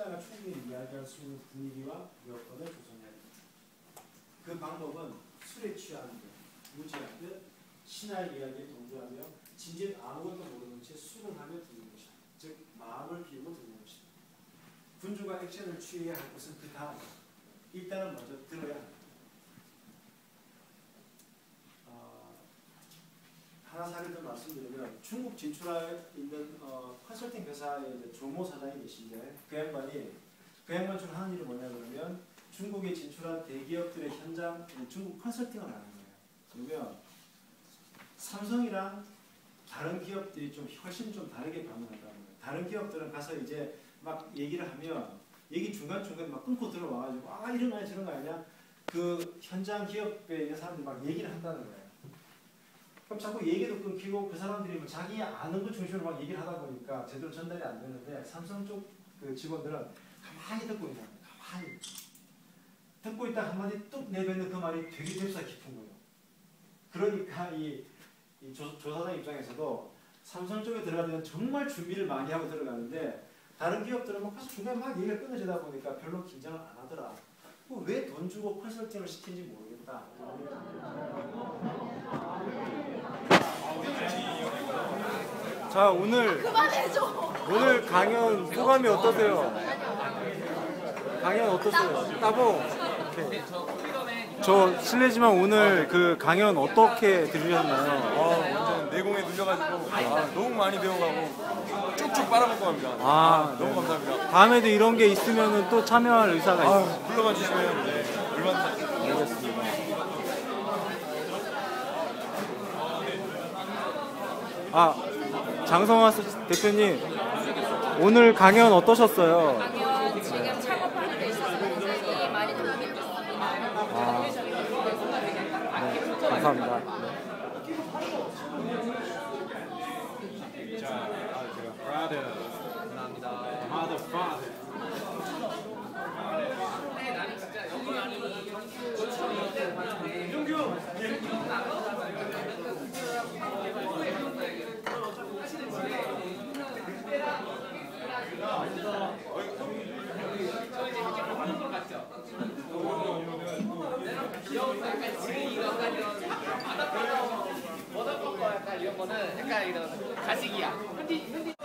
신하가 충분히 이야기할 수 있는 분위기와 여건을 조성해야 됩니다. 그 방법은 술에 취하는 듯, 무지하듯 신하의 이야기에 동조하며 진즉 아무것도 모르는 채 술을 하며 듣는 것이다. 즉 마음을 비우고 듣는 것이다. 군주가 액션을 취해야 할 것은 그 다음 일단은 먼저 들어야 합니다. 어, 하나 사례 더 말씀드리면 중국 진출하에 있는 어, 컨설팅 회사의 조모 사장이 계신데 그 양반이 그 양반 중 하는 일이 뭐냐 그러면 중국에 진출한 대기업들의 현장 중국 컨설팅을 하는 거예요. 그러면 삼성이랑 다른 기업들이 좀 훨씬 좀 다르게 반응한다는 거예요. 다른 기업들은 가서 이제 막 얘기를 하면 얘기 중간 중간에 막 끊고 들어와가지고 아 이런 거 아니야 저런 거 아니야 그 현장 기업에 있는 사람들이 막 얘기를 한다는 거예요. 그럼 자꾸 얘기도 끊기고 그 사람들이 뭐 자기 아는 것 중심으로 막 얘기를 하다 보니까 제대로 전달이 안 되는데 삼성 쪽 그 직원들은 가만히 듣고 있는 거예요. 가만히 듣고 있다 한마디 뚝 내뱉는 그 말이 되게 뎁사 깊은 거예요. 그러니까 이, 이 조, 조사장 입장에서도 삼성 쪽에 들어가면 정말 준비를 많이 하고 들어가는데 다른 기업들은 뭐 계속 중간에 막 얘기가 끊어지다 보니까 별로 긴장을 안 하더라. 뭐 왜 돈 주고 컨설팅을 시킨지 모르겠다. 자 오늘 그만해줘. 오늘 강연 소감이 어떠세요? 강연 어떠세요? 따봉. 오케이. 저 실례지만 오늘 그 강연 어떻게 들으셨나요? 아, 완전 내공에 눌려가지고 아, 너무 많이 배워가고 쭉쭉 빨아먹고 갑니다. 아, 너무 네. 감사합니다. 다음에도 이런 게 있으면 또 참여할 의사가 있어요. 아, 불러만 주시면 네, 얼마든지. 알겠습니다. 아 장성화 대표님 오늘 강연 어떠셨어요? 강연 지금 창업하는 데 있어서 굉장히 많이 도움이 됐습니다. 아, 네, 감사합니다. 네. 약간 이런 거는 약간 이런 가식이야. 흔디 흔디.